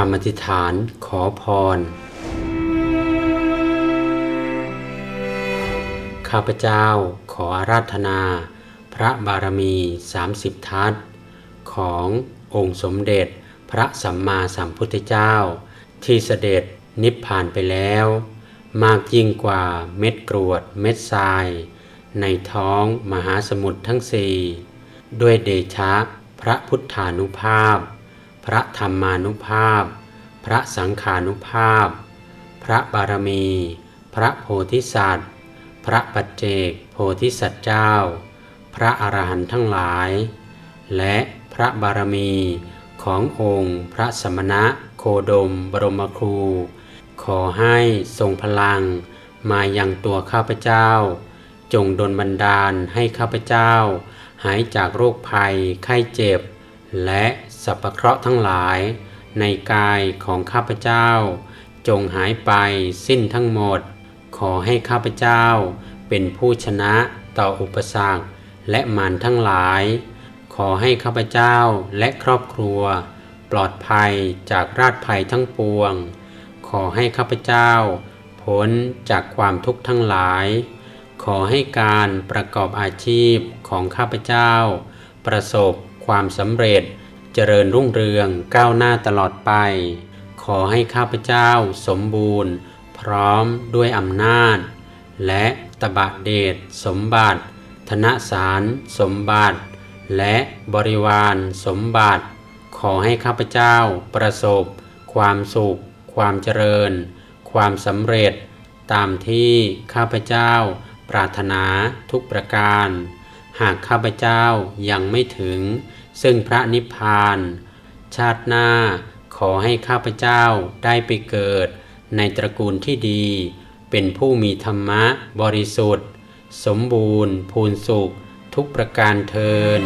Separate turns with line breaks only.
คำอธิษฐานขอพร ข้าพเจ้าขออาราธนา พระบารมี 30 ทัศขององค์สมเด็จพระสัมมาสัมพุทธเจ้า ที่เสด็จนิพพานไปแล้ว มากยิ่งกว่าเม็ดกรวดเม็ดทราย ในท้องมหาสมุทรทั้งสี่ด้วยเดชะพระพุทธานุภาพ พระธรรมานุภาพ พระสังขานุภาพ พระบารมี พระโพธิสัตว์ พระปัจเจกโพธิสัตว์เจ้า พระอรหันต์ทั้งหลาย และพระบารมีขององค์พระสมณะโคดมบรมครู ขอให้ทรงพลังมาอยังตัวข้าพเจ้า จงดลบันดาลให้ข้าพเจ้า หายจากโรคภัยไข้เจ็บ และสัพพเคราะห์ทั้งหลายในกายของข้าพเจ้า จงหายไปสิ้นทั้งหมด ขอให้ข้าพเจ้าเป็นผู้ชนะต่ออุปสรรคและมารทั้งหลาย ขอให้ข้าพเจ้าและครอบครัว ปลอดภัยจากราชภัยทั้งปวง ขอให้ข้าพเจ้าพ้นจากความทุกข์ทั้งหลาย ขอให้การประกอบอาชีพของข้าพเจ้า ประสบ ความสำเร็จ เจริญรุ่งเรืองก้าวหน้าตลอดไป ขอให้ข้าพเจ้าสมบูรณ์ พร้อมด้วยอำนาจ และตบะเดชสมบัติ ธนสารสมบัติ และบริวารสมบัติ ขอให้ข้าพเจ้าประสบ ความสุข ความเจริญ ความสำเร็จ ตามที่ข้าพเจ้าปรารถนาทุกประการ หากข้าพเจ้ายังไม่ถึง ซึ่งพระนิพพาน ชาติหน้าขอให้ข้าพเจ้าได้ไปเกิด ในตระกูลที่ดี เป็นผู้มีธรรมะบริสุทธิ์ สมบูรณ์พูนสุข ทุกประการเทิน